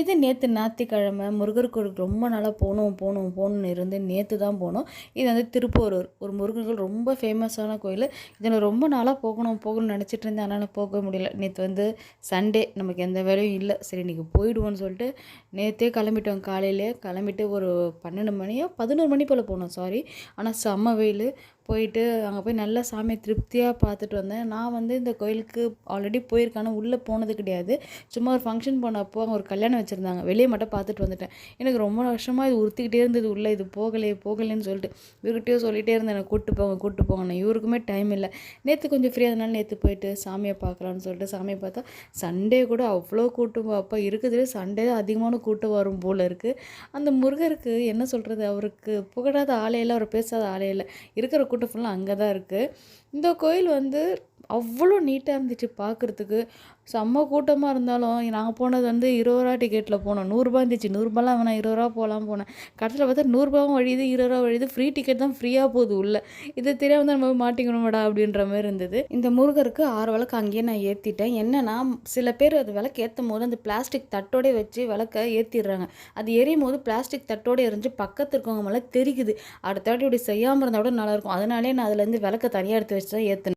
இது நேற்று ஞாயிற்றுக்கிழமை முருகர் கோயிலுக்கு ரொம்ப நாளாக போகணும் போகணும் போகணுன்னு இருந்து நேற்று தான் போனோம். இது வந்து திருப்போரூர். ஒரு முருகர் கோயில் ரொம்ப ஃபேமஸான கோயில். இதில் ரொம்ப நாளாக போகணும் போகணும்னு நினச்சிட்டு இருந்தேன். ஆனால் போக முடியல. நேற்று வந்து சண்டே நமக்கு எந்த வேலையும் இல்லை. சரி இன்றைக்கி போயிடுவோன்னு சொல்லிட்டு நேற்றே கிளம்பிட்டோம். காலையிலே கிளம்பிட்டு ஒரு பன்னெண்டு மணியோ பதினோரு மணி போல் போனோம். சாரி ஆனால் செம்ம வெயில். போயிட்டு அங்கே போய் நல்லா சாமியை திருப்தியாக பார்த்துட்டு வந்தேன். நான் வந்து இந்த கோயிலுக்கு ஆல்ரெடி போயிருக்கேன் ஆனால் உள்ளே போனது கிடையாது. சும்மா ஒரு ஃபங்க்ஷன் போனப்போ அங்கே ஒரு கல்யாணம் வச்சுருந்தாங்க. வெளியே மட்டும் பார்த்துட்டு வந்துட்டேன். எனக்கு ரொம்ப வருஷமாக இது உறுத்திக்கிட்டே இருந்தது உள்ளே. இது போகலையே போகலைன்னு சொல்லிட்டு இவர்கிட்டயோ சொல்லிகிட்டே இருந்தேன் எனக்கு கூட்டு போங்க கூப்பிட்டு போங்கண்ணே இவருக்குமே டைம் இல்லை. நேற்று கொஞ்சம் ஃப்ரீயாக அதனால நேற்று போயிட்டு சாமியை பார்க்கலான்னு சொல்லிட்டு சாமியை பார்த்தா சண்டே கூட அவ்வளோ கூட்டம் அப்போ. இருக்கிறதுலே சண்டே தான் அதிகமான கூட்டம் வரும் போல் இருக்குது அந்த முருகருக்கு என்ன சொல்கிறது அவருக்கு புகழாத ஆலையில் அவர் பேசாத ஆலையில் இருக்கிற கூட்டம் ஃபுல்லாக அங்கே தான் இருக்குது இந்த கோயில் வந்து அவ்வளோ நீட்டாக இருந்துச்சு பார்க்குறதுக்கு செம்ம கூட்டமாக இருந்தாலும் நாங்கள் போனது வந்து இருபது ரூபா டிக்கெட்டில் போனோம். நூறுரூபா இருந்துச்சு. நூறுரூபாலாம் வேணாம் இருபது ரூபா போகலாம் போனேன். கடைசியில் பார்த்தா நூறுரூபாவும் வழியுது இருபது ரூபா வழியுது. ஃப்ரீ டிக்கெட் தான் ஃப்ரீயாக போகுது உள்ளே. இது தெரியாமல் தான் நம்ம மாட்டிக்கணுமாடா அப்படின்ற மாதிரி இருந்தது. இந்த முருகருக்கு ஆறு விளக்கு அங்கேயே நான் ஏற்றிட்டேன் என்னென்னா சில பேர் அது விளக்கு ஏற்றும் போது அந்த பிளாஸ்டிக் தட்டோடே வச்சு விளக்க ஏற்றிடுறாங்க அது எரியும் போது பிளாஸ்டிக் தட்டோட எரிஞ்சு பக்கத்து இருக்கவங்க மேலே தெரிக்குது. அடுத்த வாட்டி இப்படி செய்யாமல் இருந்தால் கூட நல்லாயிருக்கும் அதனாலே நான் அதுலேருந்து விளக்க தனியாக எடுத்து வச்சு தான் ஏற்றினேன்